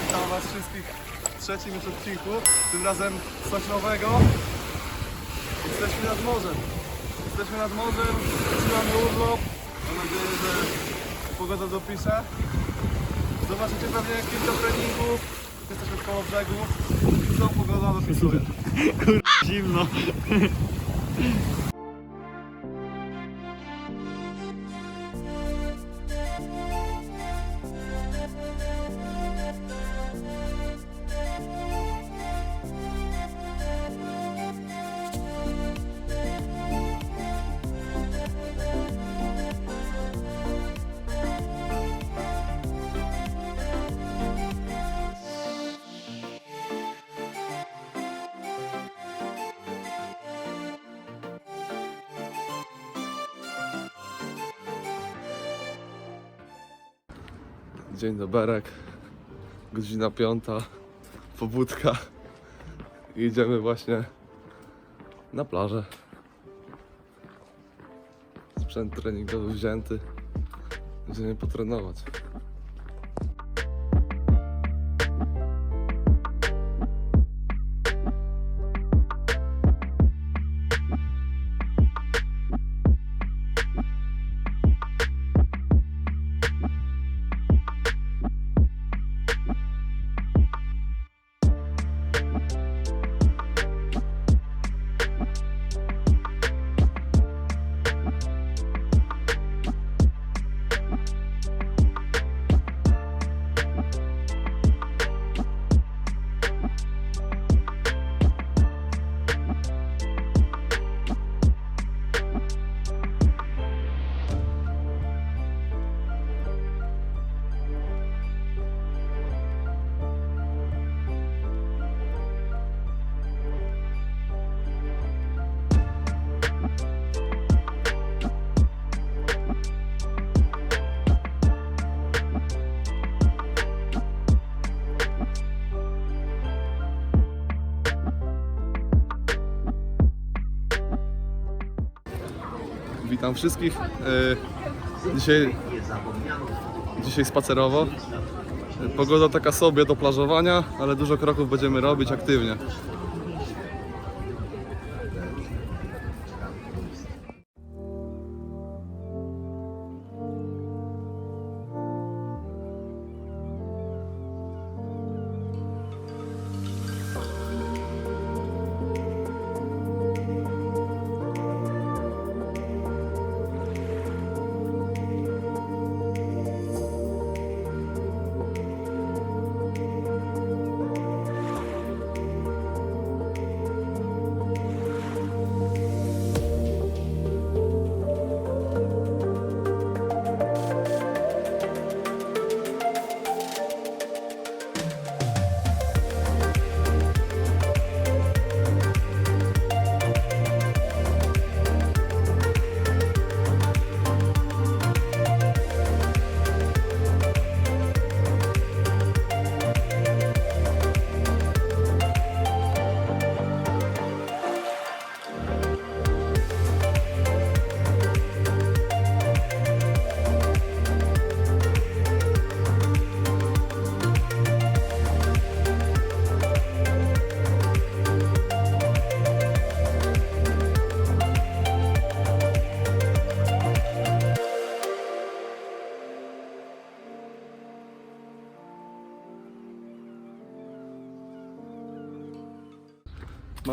Witam was wszystkich w trzecim już odcinku, tym razem coś nowego. Jesteśmy nad morzem. Jesteśmy nad morzem, zaczynamy urlop. Mam nadzieję, że pogoda dopisze. Zobaczycie pewnie kilka treningów. Jesteśmy koło brzegu. Co pogoda dopisuje. Zimno. Dzień doberek, godzina piąta, pobudka i idziemy właśnie na plażę. Sprzęt treningowy wzięty, będziemy potrenować. Witam wszystkich. E, Dzisiaj, dzisiaj spacerowo. E, Pogoda taka sobie do plażowania, ale dużo kroków będziemy robić aktywnie.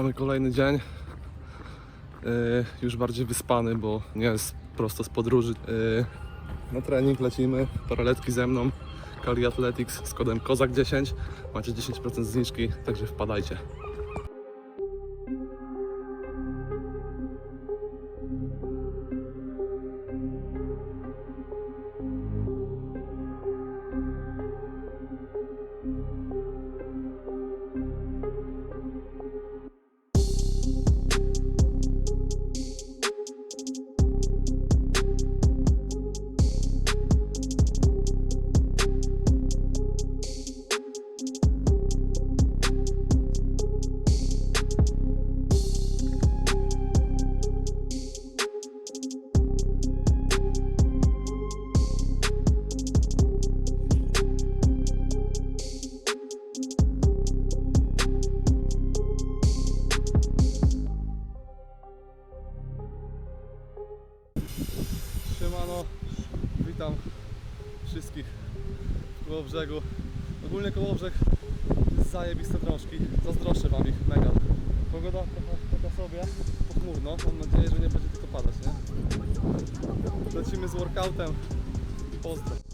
Mamy kolejny dzień. Yy, już bardziej wyspany, bo nie jest prosto z podróży. Yy, na trening lecimy. Paraletki ze mną. Kali Athletics z kodem KOZAK10. Macie 10% zniżki, także wpadajcie. Witam wszystkich w Kołobrzegu. Ogólnie Kołobrzeg jest zajebiste drążki. Zazdroszczę Wam ich mega. Pogoda trochę taka sobie, pochmurno. Mam nadzieję, że nie będzie tylko padać, nie? Lecimy z workoutem. Pozdro.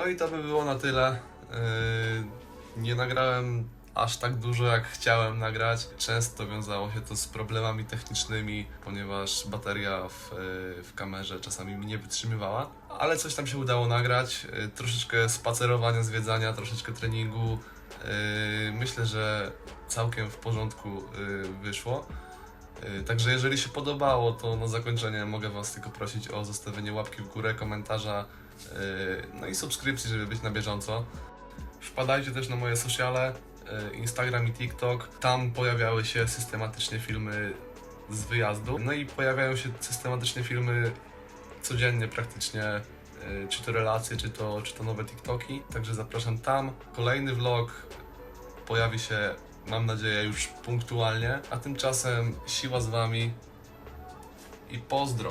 No i to by było na tyle. Yy, Nie nagrałem aż tak dużo jak chciałem nagrać. Często wiązało się to z problemami technicznymi, ponieważ bateria w, yy, w kamerze czasami mi nie wytrzymywała. Ale coś tam się udało nagrać. Yy, Troszeczkę spacerowania, zwiedzania, troszeczkę treningu. Myślę, że całkiem w porządku wyszło. Także jeżeli się podobało, to na zakończenie mogę Was tylko prosić o zostawienie łapki w górę, komentarza, no i subskrypcji, żeby być na bieżąco. Wpadajcie też na moje sociale, yy, Instagram i TikTok. Tam pojawiały się systematycznie filmy z wyjazdu. No i pojawiają się systematycznie filmy codziennie praktycznie y, czy to relacje, czy to, czy to nowe TikToki. Także zapraszam tam. Kolejny vlog pojawi się, mam nadzieję, już punktualnie. A tymczasem siła z wami i pozdro.